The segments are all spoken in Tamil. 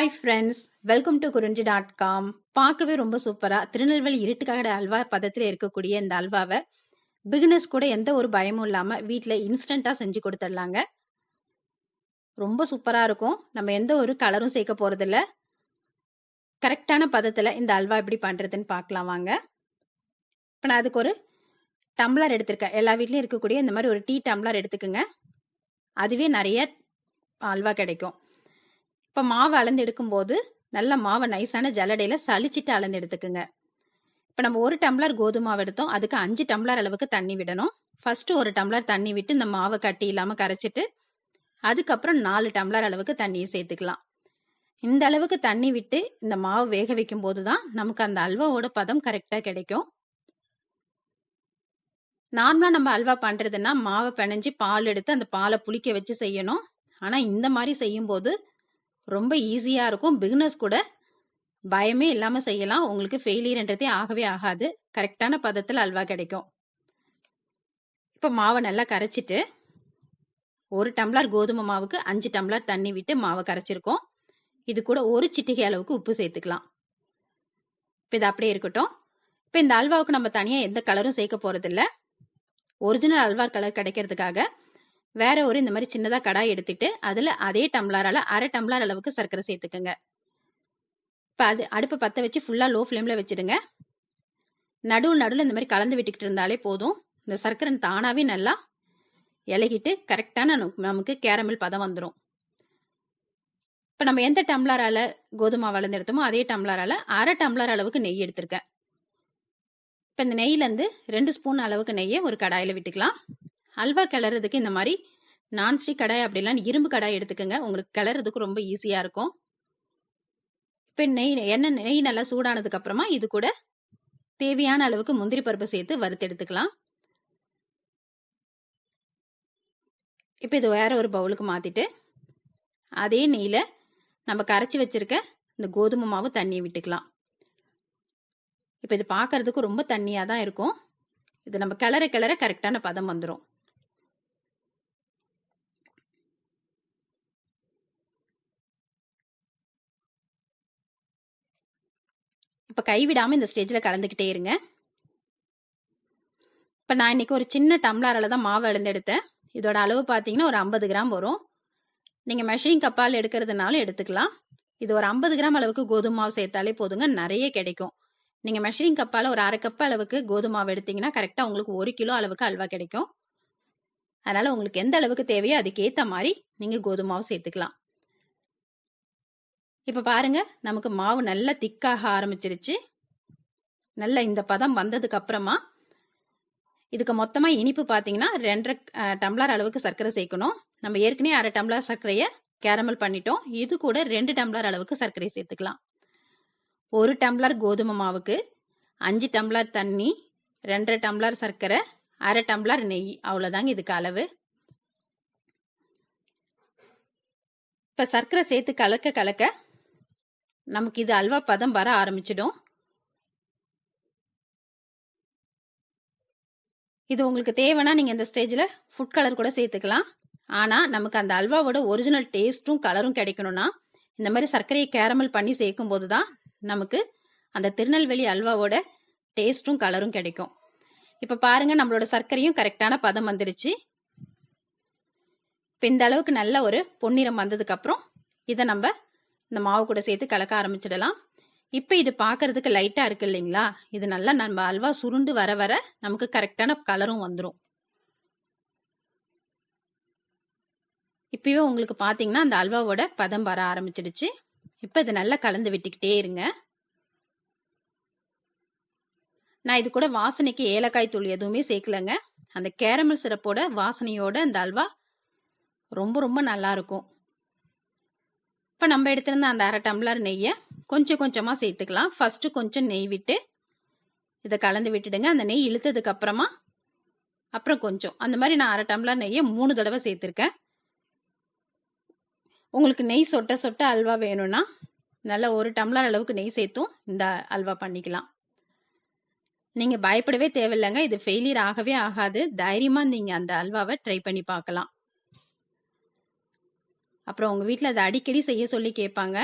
Hi friends welcome to Kurinji dot com பார்க்கவே ரொம்ப சூப்பரா திருநெல்வேலி இருட்டுக்காக அல்வா பதத்தில் இருக்கக்கூடிய இந்த அல்வாவை பிகினஸ் கூட எந்த ஒரு பயமும் இல்லாமல் வீட்டில் இன்ஸ்டண்டாக செஞ்சு கொடுத்துடலாங்க. ரொம்ப சூப்பராக இருக்கும். நம்ம எந்த ஒரு கலரும் சேர்க்க போகிறதில்ல கரெக்டான பதத்தில் இந்த அல்வா எப்படி பண்ணுறதுன்னு பார்க்கலாம் வாங்க. இப்போ நான் அதுக்கு ஒரு டம்ளர் எடுத்திருக்கேன். எல்லா வீட்லேயும் இருக்கக்கூடிய இந்த மாதிரி ஒரு டீ டம்ளர் எடுத்துக்கோங்க. அதுவே நிறைய அல்வா கிடைக்கும். இப்போ மாவு அளந்து எடுக்கும்போது நல்ல மாவை நைஸான ஜல்லடையில் சளிச்சிட்டு அளந்து எடுத்துக்குங்க இப்போ நம்ம ஒரு டம்ளர் கோதுமை மாவு எடுத்தோம். அதுக்கு அஞ்சு டம்ளர் அளவுக்கு தண்ணி விடணும். ஃபர்ஸ்ட் ஒரு டம்ளர் தண்ணி விட்டு இந்த மாவை கட்டி இல்லாமல் கரைச்சிட்டு அதுக்கப்புறம் நாலு டம்ளர் அளவுக்கு தண்ணியை சேர்த்துக்கலாம். இந்த அளவுக்கு தண்ணி விட்டு இந்த மாவு வேக வைக்கும் போது தான் நமக்கு அந்த அல்வாவோட பதம் கரெக்டாக கிடைக்கும். நார்மலாக நம்ம அல்வா பண்ணுறதுன்னா மாவை பிணைஞ்சு பால் எடுத்து அந்த பாலை புளிக்க வச்சு செய்யணும். ஆனால் இந்த மாதிரி செய்யும்போது ரொம்ப ஈஸியாக இருக்கும். பிகினர்ஸ் கூட பயமே இல்லாமல் செய்யலாம். உங்களுக்கு ஃபெயிலியர்ன்றதே ஆகவே ஆகாது. கரெக்டான பதத்தில் அல்வா கிடைக்கும். இப்போ மாவை நல்லா கரைச்சிட்டு ஒரு டம்ளர் கோதுமை மாவுக்கு அஞ்சு டம்ளர் தண்ணி விட்டு மாவை கரைச்சிருக்கோம். இது கூட ஒரு சிட்டிகை அளவுக்கு உப்பு சேர்த்துக்கலாம். இப்போ இது அப்படியே இருக்கட்டும். இப்போ இந்த அல்வாவுக்கு நம்ம தனியாக எந்த கலரும் சேர்க்க போகிறதில்ல ஒரிஜினல் அல்வார் கலர் கிடைக்கிறதுக்காக வேற ஒரு இந்த மாதிரி சின்னதாக கடாய் எடுத்துட்டு அதில் அதே டம்ளரால அரை டம்ளர் அளவுக்கு சர்க்கரை சேர்த்துக்கோங்க. இப்போ அது அடுப்பை பற்ற வச்சு ஃபுல்லாக லோ ஃப்ளேமில் வச்சுடுங்க. நடுவில் நடுவில் இந்த மாதிரி கலந்து விட்டுக்கிட்டு இருந்தாலே போதும். இந்த சர்க்கரை தானாகவே நல்லா இலகிட்டு கரெக்டான நமக்கு கேரமில் பதம் வந்துடும் இப்போ நம்ம எந்த டம்ளரால கோதுமை வளர்ந்து எடுத்தோமோ அதே டம்ளரால அரை டம்ளர் அளவுக்கு நெய் எடுத்திருக்கேன். இப்போ இந்த நெய்யிலேருந்து ரெண்டு ஸ்பூன் அளவுக்கு நெய்யை ஒரு கடாயில் விட்டுக்கலாம். அல்வா கிளறதுக்கு இந்த மாதிரி நான்ஸ்டிக் கடாய் அப்படிலாம் இரும்பு கடாய் எடுத்துக்கோங்க. உங்களுக்கு கிளறதுக்கு ரொம்ப ஈஸியாக இருக்கும். இப்போ நெய் எண்ணெய் நெய் நல்லா சூடானதுக்கு அப்புறமா இது கூட தேவையான அளவுக்கு முந்திரி பருப்பு சேர்த்து வறுத்து எடுத்துக்கலாம். இப்போ இது வேற ஒரு பவுலுக்கு மாற்றிட்டு அதே நெய்யில் நம்ம கரைச்சி வச்சிருக்க இந்த கோதுமை மாவு தண்ணியை விட்டுக்கலாம். இப்போ இது பார்க்கறதுக்கு ரொம்ப தண்ணியாக தான் இருக்கும். இது நம்ம கிளற கிளற கரெக்டான பதம் வந்துடும் இப்போ கைவிடாமல் இந்த ஸ்டேஜில் கலந்துக்கிட்டே இருங்க. இப்போ நான் இன்னைக்கு ஒரு சின்ன டம்ளரில் தான் மாவு அளந்து எடுத்தேன். இதோட அளவு பார்த்தீங்கன்னா ஒரு ஐம்பது கிராம் வரும். நீங்கள் மெஷரிங் கப்பால் எடுக்கிறதுனாலும் எடுத்துக்கலாம். இது ஒரு ஐம்பது கிராம் அளவுக்கு கோதுமை மாவு சேர்த்தாலே போதுங்க நிறைய கிடைக்கும். நீங்கள் மெஷரிங் கப்பால் ஒரு அரை கப் அளவுக்கு கோதுமை மாவு எடுத்தீங்கன்னா கரெக்டாக உங்களுக்கு ஒரு கிலோ அளவுக்கு அல்வா கிடைக்கும். அதனால் உங்களுக்கு எந்த அளவுக்கு தேவையோ அதுக்கேற்ற மாதிரி நீங்கள் கோதுமை மாவு சேர்த்துக்கலாம். இப்போ பாருங்க நமக்கு மாவு நல்லா திக்காக ஆரம்பிச்சிருச்சு. நல்லா இந்த பதம் வந்ததுக்கு அப்புறமா இதுக்கு மொத்தமாக இனிப்பு பார்த்தீங்கன்னா ரெண்டரை டம்ளர் அளவுக்கு சர்க்கரை சேர்க்கணும். நம்ம ஏற்கனவே அரை டம்ளர் சர்க்கரையை கேரமல் பண்ணிட்டோம். இது கூட ரெண்டு டம்ளர் அளவுக்கு சர்க்கரை சேர்த்துக்கலாம். ஒரு டம்ளர் கோதுமை மாவுக்கு அஞ்சு டம்ளர் தண்ணி ரெண்டரை டம்ளர் சர்க்கரை அரை டம்ளர் நெய். அவ்வளோதாங்க இதுக்கு அளவு. இப்போ சர்க்கரை சேர்த்து கலக்க கலக்க நமக்கு இது அல்வா பதம் வர ஆரம்பிச்சிடும். இது உங்களுக்கு தேவைன்னா நீங்கள் இந்த ஸ்டேஜில் ஃபுட் கலர் கூட சேர்த்துக்கலாம். ஆனால் நமக்கு அந்த அல்வாவோட ஒரிஜினல் டேஸ்ட்டும் கலரும் கிடைக்கணும்னா இந்த மாதிரி சர்க்கரையை கேரமல் பண்ணி சேர்க்கும் போது தான் நமக்கு அந்த திருநெல்வேலி அல்வாவோட டேஸ்ட்டும் கலரும் கிடைக்கும். இப்போ பாருங்கள் நம்மளோட சர்க்கரையும் கரெக்டான பதம் வந்துடுச்சு இப்போ இந்த அளவுக்கு நல்ல ஒரு பொன்னிறம் வந்ததுக்கப்புறம் இதை நம்ம இந்த மாவு கூட சேர்த்து கலக்க ஆரம்பிச்சிடலாம். இப்போ இது பார்க்கறதுக்கு லைட்டாக இருக்கு இல்லைங்களா? இது நல்லா நம்ம அல்வா சுருண்டு வர வர நமக்கு கரெக்டான கலரும் வந்துடும் இப்பயே உங்களுக்கு பார்த்தீங்கன்னா அந்த அல்வாவோட பதம் வர ஆரம்பிச்சிடுச்சு. இப்போ இது நல்லா கலந்து விட்டுக்கிட்டே இருங்க. நான் இது கூட வாசனைக்கு ஏலக்காய் தூள் எதுவுமே சேர்க்கலங்க. அந்த கேரமல் சிரப்போட வாசனையோட அந்த அல்வா ரொம்ப ரொம்ப நல்லா இருக்கும். இப்போ நம்ம எடுத்திருந்த அந்த அரை டம்ளர் நெய்யை கொஞ்சம் கொஞ்சமாக சேர்த்துக்கலாம். ஃபஸ்ட்டு கொஞ்சம் நெய் விட்டு இதை கலந்து விட்டுடுங்க. அந்த நெய் இழுத்ததுக்கு அப்புறமா அப்புறம் கொஞ்சம். அந்த மாதிரி நான் அரை டம்ளர் நெய்யை மூணு தடவை சேர்த்துருக்கேன். உங்களுக்கு நெய் சொட்ட சொட்ட அல்வா வேணும்னா நல்ல ஒரு டம்ளர் அளவுக்கு நெய் சேர்த்தும் இந்த அல்வா பண்ணிக்கலாம். நீங்கள் பயப்படவே தேவையில்லைங்க. இது ஃபெயிலியர் ஆகவே ஆகாது. தைரியமாக நீங்கள் அந்த அல்வாவை ட்ரை பண்ணி பார்க்கலாம். அப்புறம் உங்கள் வீட்டில் அதை அடிக்கடி செய்ய சொல்லி கேட்பாங்க.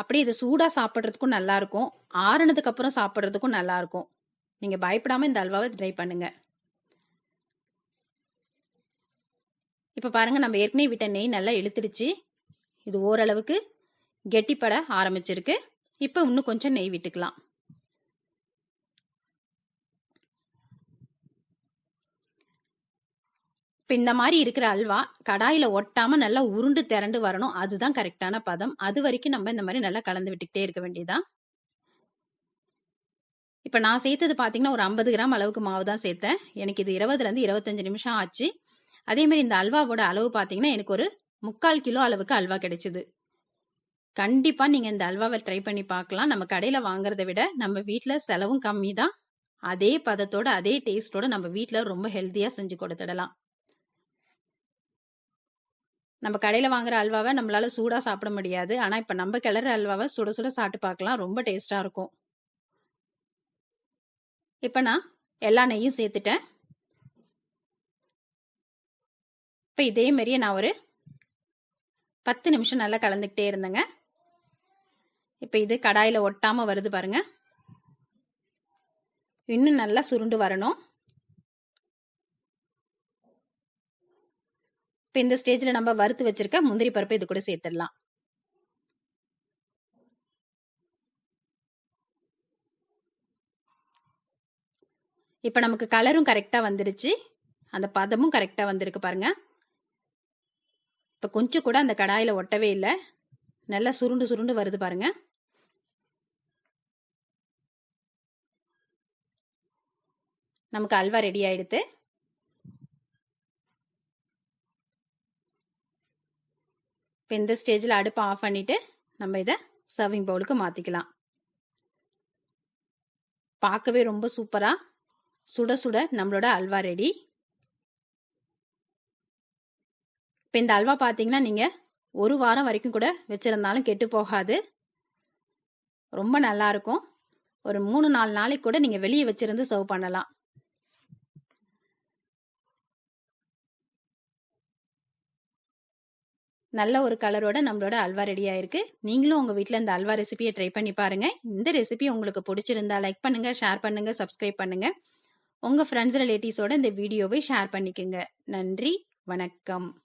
அப்படியே இதை சூடாக சாப்பிட்றதுக்கும் நல்லாயிருக்கும் ஆறுனதுக்கப்புறம் சாப்பிட்றதுக்கும் நல்லாயிருக்கும் நீங்கள் பயப்படாமல் இந்த அல்வாவை ட்ரை பண்ணுங்கள் இப்போ பாருங்கள் நம்ம ஏற்கனவே விட்ட நெய் நல்லா இழுத்துடுச்சு. இது ஓரளவுக்கு கெட்டிப்பட ஆரம்பிச்சிருக்கு. இப்போ இன்னும் கொஞ்சம் நெய் விட்டுக்கலாம். இப்போ இந்த மாதிரி இருக்கிற அல்வா கடாயில ஒட்டாம நல்லா உருண்டு திரண்டு வரணும். அதுதான் கரெக்டான பதம். அது வரைக்கும் நம்ம இந்த மாதிரி நல்லா கலந்து விட்டுக்கிட்டே இருக்க வேண்டியதான் இப்போ நான் சேர்த்தது பார்த்தீங்கன்னா ஒரு ஐம்பது கிராம் அளவுக்கு மாவு தான் சேர்த்தேன். எனக்கு இது இருபதுலேருந்து இருபத்தஞ்சு நிமிஷம் ஆச்சு. அதே மாதிரி இந்த அல்வாவோட அளவு பார்த்தீங்கன்னா எனக்கு ஒரு முக்கால் கிலோ அளவுக்கு அல்வா கிடைச்சிது. கண்டிப்பா நீங்க இந்த அல்வாவை ட்ரை பண்ணி பார்க்கலாம் நம்ம கடையில வாங்குறத விட நம்ம வீட்டில் செலவும் கம்மி தான். அதே பதத்தோட அதே டேஸ்டோட நம்ம வீட்டில் ரொம்ப ஹெல்த்தியா செஞ்சு கொடுத்துடலாம். நம்ம கடையில் வாங்குற அல்வாவை நம்மளால சூடாக சாப்பிட முடியாது. ஆனால் இப்போ நம்ம கிளற அல்வாவை சுட சுட சாப்பிட்டு பார்க்கலாம். ரொம்ப டேஸ்ட்டாக இருக்கும். இப்போ நான் எல்லா நெய்யும் சேர்த்துட்டேன். இப்போ இதே மாதிரியே நான் ஒரு பத்து நிமிஷம் நல்லா கலந்துக்கிட்டே இருந்தேங்க. இப்போ இது கடாயில் ஒட்டாமல் வருது பாருங்க. இன்னும் நல்லா சுருண்டு வரணும். இப்போ இந்த ஸ்டேஜில் நம்ம வறுத்து வச்சிருக்க முந்திரி பருப்பு இது கூட சேர்த்துடலாம். இப்போ நமக்கு கலரும் கரெக்டாக வந்துருச்சு. அந்த பதமும் கரெக்டாக வந்திருக்கு பாருங்க. இப்போ கொஞ்சம் கூட அந்த கடாயில் ஒட்டவே இல்லை. நல்லா சுருண்டு சுருண்டு வருது பாருங்க. நமக்கு அல்வா ரெடி ஆயிடுது. இப்போ இந்த ஸ்டேஜில் அடுப்பை ஆஃப் பண்ணிவிட்டு நம்ம இதை சர்விங் பவுலுக்கு மாற்றிக்கலாம் பார்க்கவே ரொம்ப சூப்பராக சுட சுட நம்மளோட அல்வா ரெடி இப்போ இந்த அல்வா பார்த்தீங்கன்னா நீங்கள் ஒரு வாரம் வரைக்கும் கூட வச்சுருந்தாலும் கெட்டு போகாது. ரொம்ப நல்லாயிருக்கும் ஒரு மூணு நாலு நாளைக்கு கூட நீங்கள் வெளியே வச்சுருந்து சர்வ் பண்ணலாம். நல்ல ஒரு கலரோட நம்மளோட அல்வா ரெடி ஆயிருக்கு. நீங்களும் உங்க வீட்டில் இந்த அல்வா ரெசிபியை ட்ரை பண்ணி பாருங்க. இந்த ரெசிபி உங்களுக்கு பிடிச்சிருந்தா லைக் பண்ணுங்க ஷேர் பண்ணுங்க சப்ஸ்கிரைப் பண்ணுங்க. உங்க ஃப்ரெண்ட்ஸ் ரிலேட்டிவ்ஸோட இந்த வீடியோவை ஷேர் பண்ணிக்கோங்க. நன்றி வணக்கம்.